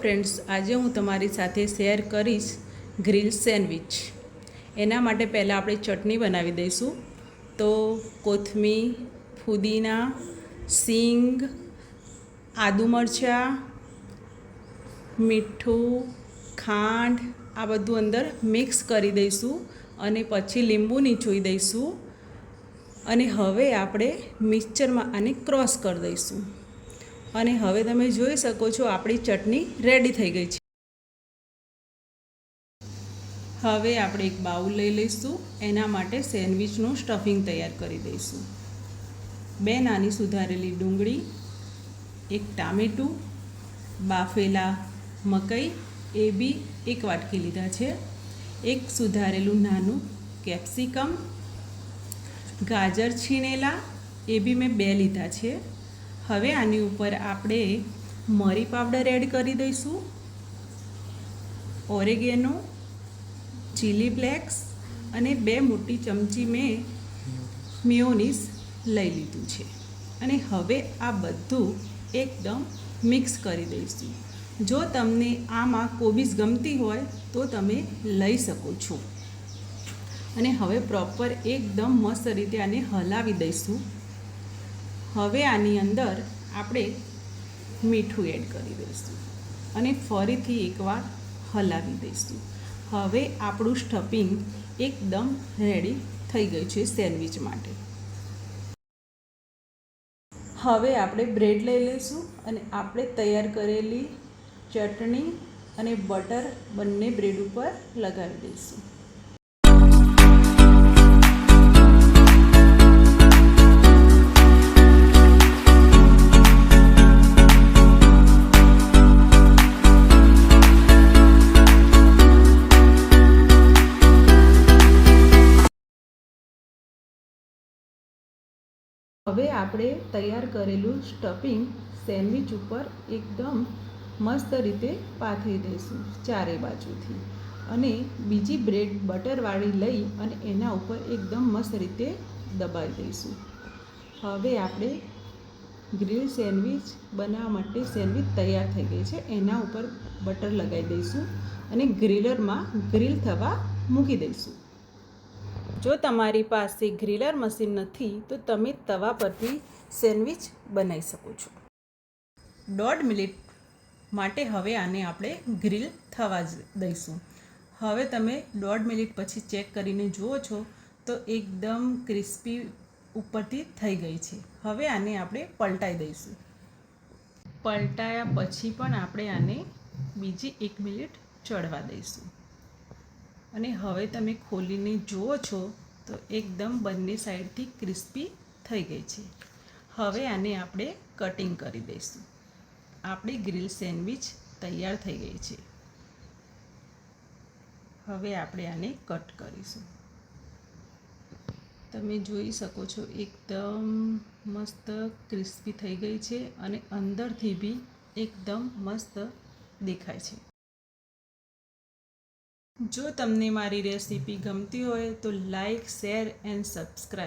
Friends આજે હું તમારી સાથે શેર કરીશ ગ્રીલ સેન્ડવિચ એના માટે પહેલાં આપણે ચટણી બનાવી દઈશું. તો કોથમીર, ફુદીના, સિંગ, આદુ મરચાં, મીઠું, ખાંડ, આ બધું અંદર મિક્સ કરી દઈશું અને પછી લીંબુ નીચોઈ દઈશું. અને હવે આપણે મિક્સચરમાં આને ક્રોસ કરી દઈશું. અને હવે તમે જોઈ શકો છો આપણી ચટણી રેડી થઈ ગઈ છે. હવે આપણે એક બાઉલ લઈ લઈશું. એના માટે સેન્ડવિચનું સ્ટફિંગ તૈયાર કરી દઈશું. બે નાની સુધારેલી ડુંગળી, એક ટામેટું, બાફેલા મકઈ, એ બી એક વાટકી લીધા છે. એક સુધારેલું નાનું કેપ્સિકમ, ગાજર છીણેલા, એ બી મેં બે લીધા છે. હવે આની ઉપર આપણે મરી પાવડર એડ કરી દઈશું. ઓરેગેનો, ચીલી ફ્લેક્સ અને બે મોટી ચમચી મેં મિયોનીસ લઈ લીધું છે. અને હવે આ બધું એકદમ મિક્સ કરી દઈશું. જો તમને આમાં કોબીસ ગમતી હોય તો તમે લઈ શકો છો. અને હવે પ્રોપર એકદમ મસ્ત રીતે આને હલાવી દઈશું. હવે આની અંદર આપણે મીઠું એડ કરી દઈશું. અને ફરીથી એકવાર હલાવી દઈશું. હવે આપણું સ્ટફિંગ એકદમ રેડી થઈ ગયું છે સેન્ડવિચ માટે. હવે આપણે બ્રેડ લઈ લઈશું અને આપણે તૈયાર કરેલી ચટણી અને બટર બંને બ્રેડ ઉપર લગાવી દઈશું. હવે આપણે તૈયાર કરેલું સ્ટફિંગ સેન્ડવિચ ઉપર એકદમ મસ્ત રીતે પાથરી દઈશું ચારે બાજુથી. અને બીજી બ્રેડ બટરવાળી લઈ અને એના ઉપર એકદમ મસ્ત રીતે દબાવી દઈશું. હવે આપણે ગ્રીલ સેન્ડવિચ બનાવવા માટે સેન્ડવિચ તૈયાર થઈ ગઈ છે. એના ઉપર બટર લગાવી દઈશું અને ગ્રીલરમાં ગ્રીલ થવા મૂકી દઈશું. જો તમારી પાસે ગ્રીલર મશીન નથી, તો તમે તવા પરથી સેન્ડવિચ બનાવી શકો છો. દોઢ મિનિટ માટે હવે આને આપણે ગ્રીલ થવા જ દઈશું. હવે તમે દોઢ મિનિટ પછી ચેક કરીને જુઓ છો, તો એકદમ ક્રિસ્પી ઉપરથી થઈ ગઈ છે. હવે આને આપણે પલટાઈ દઈશું. પલટાયા પછી પણ આપણે આને બીજી એક મિનિટ ચડવા દઈશું. અને હવે તમે ખોલીને જુઓ છો, તો એકદમ બંને સાઈડથી ક્રિસ્પી થઈ ગઈ છે. હવે આને આપણે કટિંગ કરી દઈશું. આપણી ગ્રીલ સેન્ડવિચ તૈયાર થઈ ગઈ છે. હવે આપણે આને કટ કરીશું. તમે જોઈ શકો છો, એકદમ મસ્ત ક્રિસ્પી થઈ ગઈ છે અને અંદરથી બી એકદમ મસ્ત દેખાય છે. જો તમને મારી રેસીપી ગમતી હોય તો લાઈક શેર એન્ડ સબસ્ક્રાઈબ.